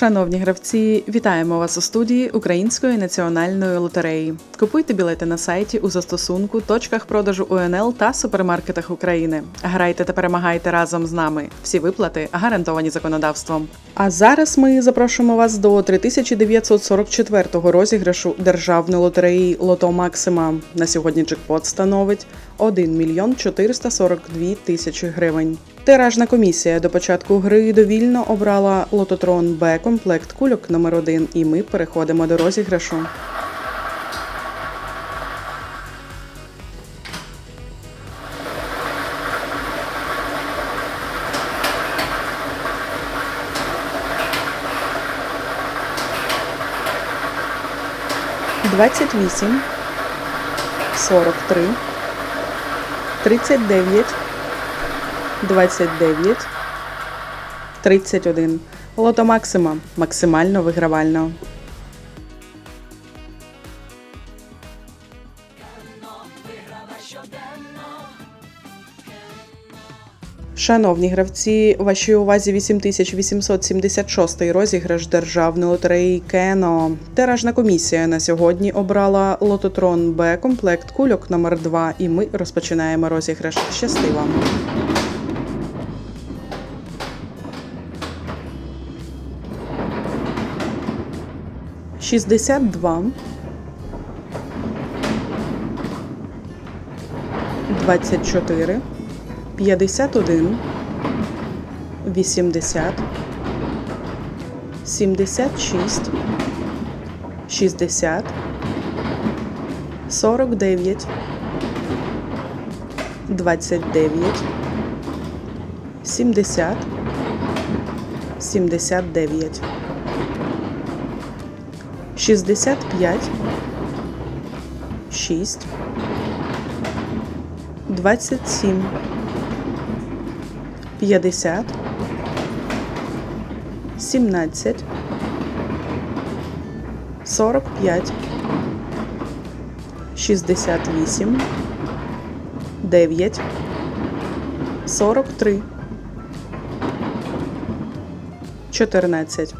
Шановні гравці, вітаємо вас у студії Української національної лотереї. Купуйте білети на сайті у застосунку, точках продажу УНЛ та супермаркетах України. Грайте та перемагайте разом з нами. Всі виплати гарантовані законодавством. А зараз ми запрошуємо вас до 3944 розіграшу державної лотереї Лото Максима. На сьогодні джекпот становить 1 мільйон 442 тисячі гривень. Тиражна комісія до початку гри довільно обрала лототрон Б комплект кульок номер 1 і ми переходимо до розіграшу. Двадцять вісім, сорок три, тридцять дев'ять, двадцять дев'ять, тридцять один. Лото Максима максимально вигравально. Шановні гравці, вашій увазі 8876 розіграш державної лотереї Кено. Тиражна комісія на сьогодні обрала лототрон Б комплект кульок номер 2 і ми розпочинаємо розіграш. Щасти! Шістдесят два. Двадцять чотири. 51, 80, 76, 60, 49, 29, 70, 79, 65, 6, 27, 50, 17, 45, 68, 9, 43, 14.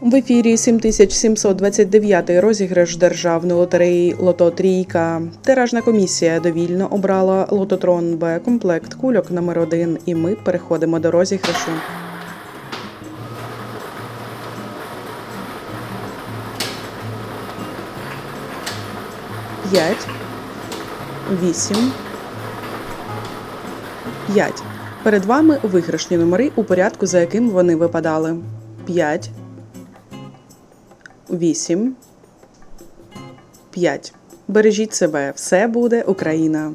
В ефірі 7729 розіграш державної лотереї Лото Трійка. Тиражна комісія довільно обрала лототрон Б комплект кульок номер 1 і ми переходимо до розіграшу. П'ять, вісім, п'ять. Перед вами виграшні номери у порядку, за яким вони випадали. П'ять. 8, 5. Бережіть себе, все буде Україна.